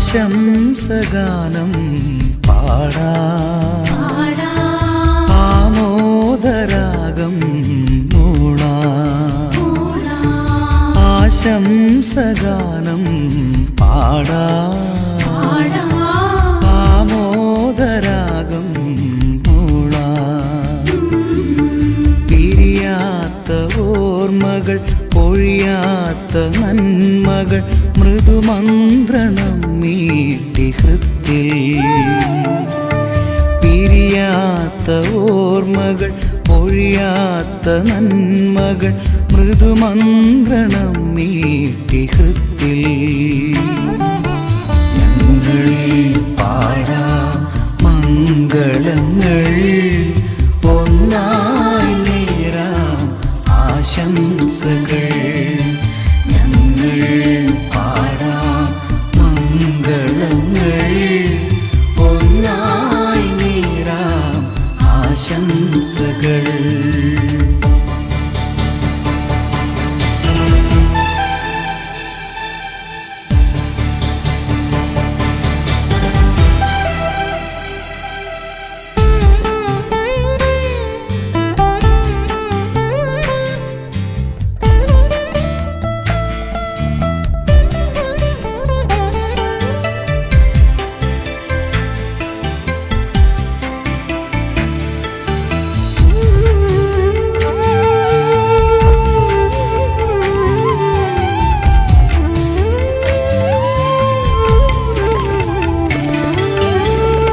ആശംസഗാനം പാടാ. ആമോദരാഗം മൂളാ ആശംസഗാനം പാടാ. ആമോദരാഗം മൂളാ പിരിയാത്ത ഓർമ്മകൾ പൊഴിയാത്ത നന്മകൾ മൃദുമന്ത്രണം മീട്ടി ഹൃത്തിൽ. പിരിയാത്ത ഓർമ്മകൾ ഒഴിയാത്ത നന്മകൾ മൃദുമന്ത്രണം മീട്ടിഹത്തിൽ ഞങ്ങൾ ഒന്നായി നേരാം ആശംസകൾ. ആശംസകൾ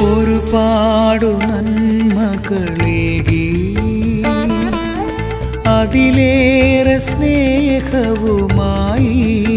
ഒരുപാടു നന്മകളേകി. അതിലേറെ സ്നേഹവുമായി